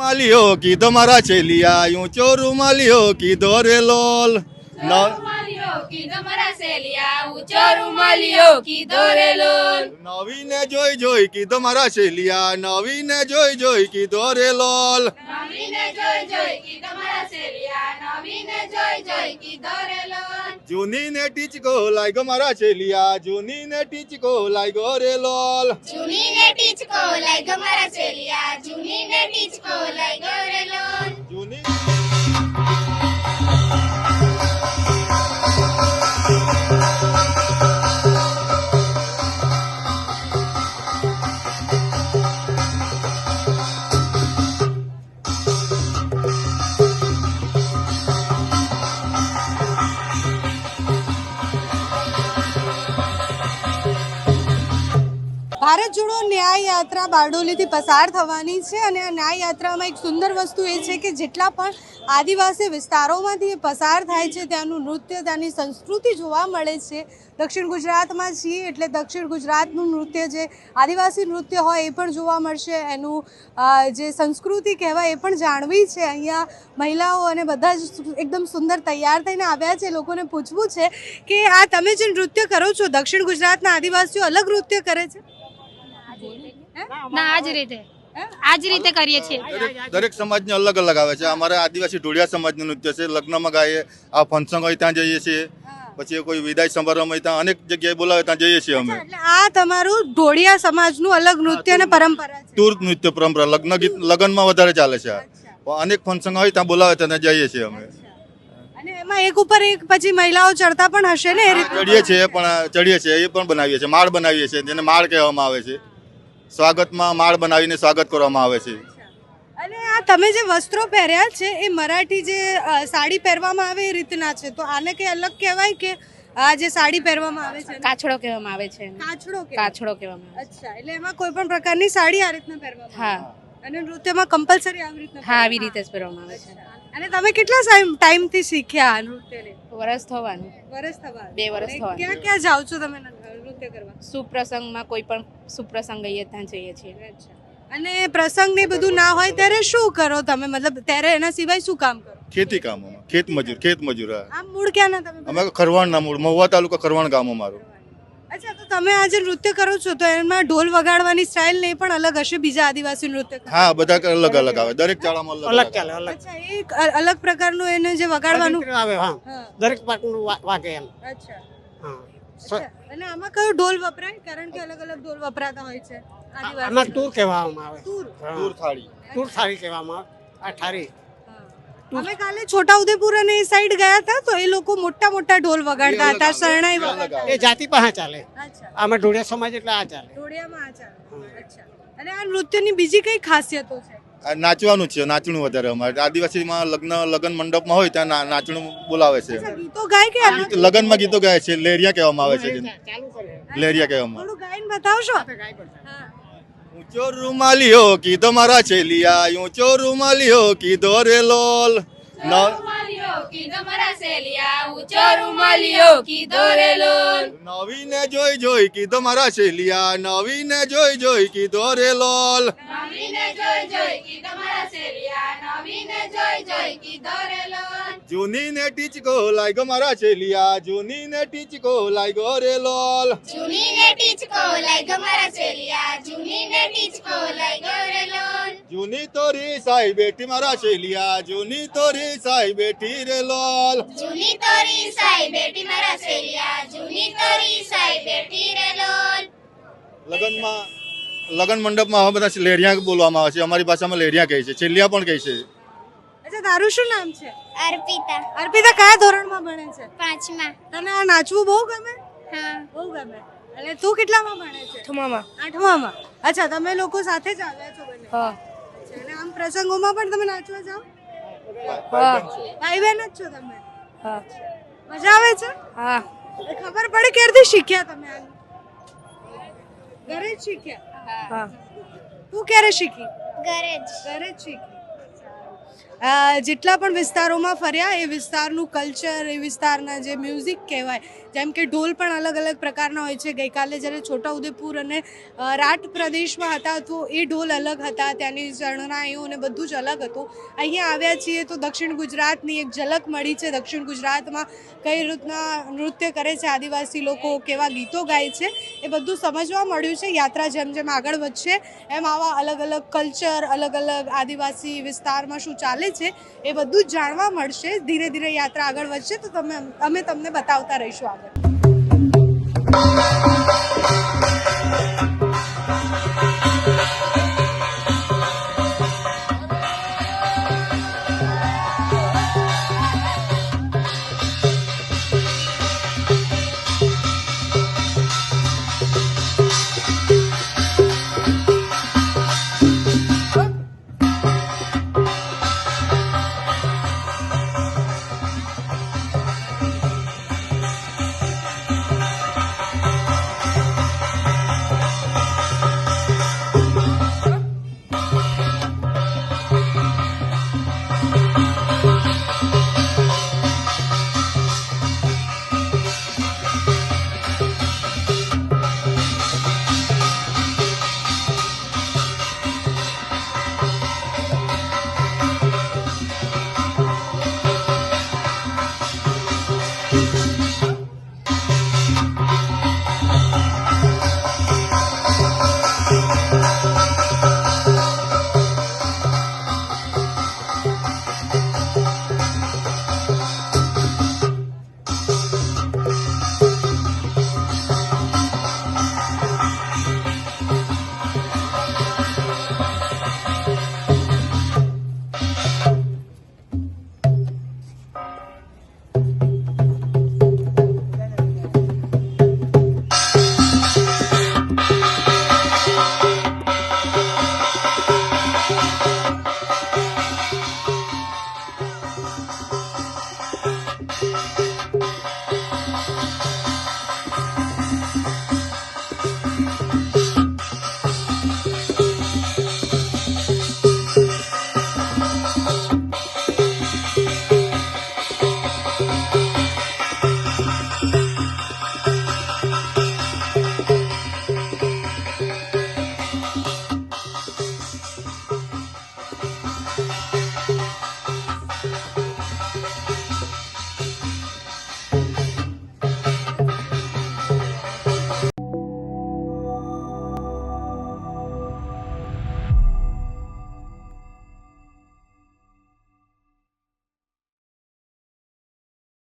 રૂમાલિયો કીધો મારા છેલિયા ચોરું માલિયો કીધો રે લોલ. ન- કીધો મારા સેલિયા ઊંચો રૂમાલિયો કીધો રે લોલ નવીને જોઈ જોઈ કીધો મારા છેલિયા નવીને જોઈ જોઈ કીધો રે લોલ નવીને જોઈ જોઈ કીધો મારા સેલિયા નવીને જોઈ જોઈ કીધો રે લોલ જૂનીને ટીચકો લાગ્યો મારા છેલિયા જૂનીને ટીચકો લાગ્યો રે લોલ જૂનીને ટીચકો લાગ્યો મારા સેલિયા જૂનીને ટીચકો લાગ્યો ભારત જોડો ન્યાય યાત્રા બારડોલીથી પસાર થવાની છે અને આ ન્યાય યાત્રામાં એક સુંદર વસ્તુ એ છે કે જેટલા પણ આદિવાસી વિસ્તારોમાંથી પસાર થાય છે, ત્યાંનું નૃત્ય, ત્યાંની સંસ્કૃતિ જોવા મળે છે. દક્ષિણ ગુજરાતમાં છીએ એટલે દક્ષિણ ગુજરાતનું નૃત્ય જે આદિવાસી નૃત્ય હોય એ પણ જોવા મળશે. એનું જે સંસ્કૃતિ કહેવાય એ પણ જાણવી છે. અહીંયા મહિલાઓ અને બધા જ એકદમ સુંદર તૈયાર થઈને આવ્યા છે. લોકોને પૂછવું છે કે આ તમે જે નૃત્ય કરો છો, દક્ષિણ ગુજરાતના આદિવાસીઓ અલગ નૃત્ય કરે છે? ના આજ રીતે. આજ રીતે કરીએ છીએ. દરેક સમાજને અલગ અલગ આવે છે. અમારે આદિવાસી ઢોળિયા સમાજનું નૃત્ય છે. લગ્નમાં ગાઈએ આ ફંક્શન હોય ત્યાં જઈએ છીએ. પછી કોઈ વિદાય સમારોહ હોય ત્યાં અનેક જગ્યાએ બોલાવે ત્યાં જઈએ છીએ અમે. આ તમારું ઢોળિયા સમાજનું અલગ નૃત્ય અને પરંપરા તુર્ક નૃત્ય પરંપરા. લગ્ન ગીત લગ્નમાં વધારે ચાલે છે. અનેક ફંક્શન હોય ત્યાં બોલાવે ત્યાં જઈએ છીએ અમે. અને એમાં એક ઉપર એક પછી મહિલાઓ ચડતા પણ હશે ને એ રીતે ચડીએ છીએ પણ ચડીએ છીએ. એ પણ બનાવીએ છીએ. માળ બનાવીએ છીએ. જેને માળ કહેવામાં આવે છે. સ્વાગતમાં માળ બનાવીને સ્વાગત કરવામાં આવે છે. અને આ તમે જે વસ્ત્રો પહેર્યા છે એ મરાઠી જે સાડી પહેરવામાં આવે એ રીતના છે. તો આને કઈ અલગ કહેવાય કે આ જે સાડી પહેરવામાં આવે છે? કાછડો કહેવામાં આવે છે. કાછડો કાછડો કહેવામાં આવે અચ્છા. એટલે એમાં કોઈ પણ પ્રકારની સાડી આ રીતના પહેરવામાં હા. અને નૃત્યમાં કમ્પલસરી આવી રીતના હા આવી રીતે જ પહેરવામાં આવે છે. અને તમે કેટલા ટાઈમ ટાઈમથી શીખ્યા આ નૃત્યને? વરસ થવાનું. વર્ષ થવા બે વર્ષ થવાનું. ક્યાં ક્યાં જાઓ છો તમે? નૃત્ય કરવા? સુપ્રસંગમાં કોઈ પણ સુપ્રસંગ ગઈએ ત્યાં જઈએ છીએ. અને પ્રસંગ ને બધું ના હોય ત્યારે શું કરો તમે? મતલબ ત્યારે એના સિવાય શું કામ કરો? ખેતી કામોમાં. ખેત મજૂર ખેત મજૂર. આમ મૂળ ક્યાં ના તમે? અમે ખરવાણના મૂળ મહુવા તાલુકા ખરવાણ ગામ અમારું અચ્છા તો તમે આજે નૃત્ય કરો છો તો એમાં ઢોલ વગાડવાની સ્ટાઇલ નહીં પણ અલગ હશે? બીજા આદિવાસી નૃત્ય હા બધા અલગ અલગ આવે. દરેક ચાળામાં અલગ અલગ અલગ ચાલે અલગ. અચ્છા એક અલગ પ્રકારનું એને જે વગાડવાનું? આવે હા. દરેક પાકનું વાગે એમ. અચ્છા. હા. અને આમાં કયો ઢોલ વપરાય? કારણ કે અલગ અલગ ઢોલ વપરાતા હોય છે આમાં તૂર કહેવામાં આવે. તૂર. થાળી. તૂર થાળી કહેવામાં આવે. આ થાળી. અમે કાલે છોટાઉદેપુર અને એ સાઈડ ગયા હતા તો એ લોકો મોટા મોટા ઢોલ વગાડતા હતા શરણાઈ વગાડતા એ જાતિ પાસે ચાલે. આમાં ઢોળિયા સમાજ એટલે આ ચાલે. ઢોળિયામાં આ ચાલે. અચ્છા. અને આ નૃત્યની બીજી કઈ ખાસિયતો છે? નાચવાનું છે નાચણું વધારે અમારે. આદિવાસીમાં લગ્ન લગ્ન મંડપમાં હોય ત્યાં નાચણું બોલાવે છે. ગીતો ગાય કે લગ્નમાં ગીતો ગાય છે લેરિયા કહેવામાં આવે છે. લેરિયા કહેવામાં. થોડું ગાઈને બતાવશો? ઊંચો રૂમાલિયો કીધો મારા છેલિયા ઊંચો રૂમાલિયો કીધો રે લોલ. કીધો મારા સેલિયા ઊંચો રૂમાલિયો કીધો રે લોલ નવીને જોઈ જોઈ કીધો મારા છેલિયા નવીને જોઈ જોઈ કીધો રે લોલ નવીને જોઈ જોઈ કીધો મારા સેલિયા નવીને જોઈ જોઈ કીધો રે લોલ જૂનીને ટીચકો લાગ્યો મારા જૂની ને ટીચકો લાગ્યો રે લોલ જૂનીને ટીચકો લાગ્યો મારા જૂની જૂનીને ટીચકો લાગ્યો જૂની તોરી સાઈ બેઠી મારા છેલિયા જૂની તોરી સાઈ બેઠી રે લોલ. જૂની તોરી સાઈ બેઠી મારા સેલિયા જૂની તોરી સાઈ બેઠી રે લોલ. લગનમાં લગન મંડપમાં હવે બધા લેરિયા બોલવામાં આવે છે. અમારી ભાષામાં લેરિયા કહે છે. છેલિયા પણ કહે છે. અચ્છા તારું શું નામ છે? અર્પિતા. અર્પિતા કયા ધોરણમાં ભણે છે? પાંચમાં. તને આ નાચવું બહુ ગમે? હા. બહુ ગમે. એટલે તું કેટલામાં ભણે છે? આઠમામાં. આઠમામાં? અચ્છા તમે લોકો સાથે જ આવ્યા છો બંને? હા. પ્રસંગોમાં પણ તમે નાચવા જાઓ? હા. ભાઈ બહેન જ છો તમે? હા. મજા આવે છે? હા. ખબર પડે ક્યારથી શીખ્યા તમે આ ઘરે જ શીખ્યા? હા. તું ક્યારે શીખી? ઘરે જ. ઘરે જ શીખી. જેટલા પણ વિસ્તારોમાં ફર્યા, એ વિસ્તારનું કલ્ચર, એ વિસ્તારના જે મ્યુઝિક કહેવાય, જેમ કે ઢોલ પણ અલગ અલગ પ્રકારના હોય છે. ગઈકાલે જ્યારે છોટાઉદેપુર અને રાટ પ્રદેશમાં હતા, તો એ ઢોલ અલગ હતા. ત્યાંની શરણાઈઓ અને બધું જ અલગ હતું. અહીંયા આવ્યા છીએ તો દક્ષિણ ગુજરાતની એક ઝલક મળી છે. દક્ષિણ ગુજરાતમાં કઈ રીતના નૃત્ય કરે છે, આદિવાસી લોકો, કેવા ગીતો ગાય છે, એ બધું સમજવા મળ્યું છે. યાત્રા જેમ જેમ આગળ વધશે, એમ આવા અલગ અલગ કલ્ચર, અલગ અલગ આદિવાસી વિસ્તારમાં શું ચાલે છે, એ બધું જાણવા મળશે. ધીરે ધીરે યાત્રા આગળ વધશે, તો તમે, અમે તમને બતાવતા રહીશું આગળ.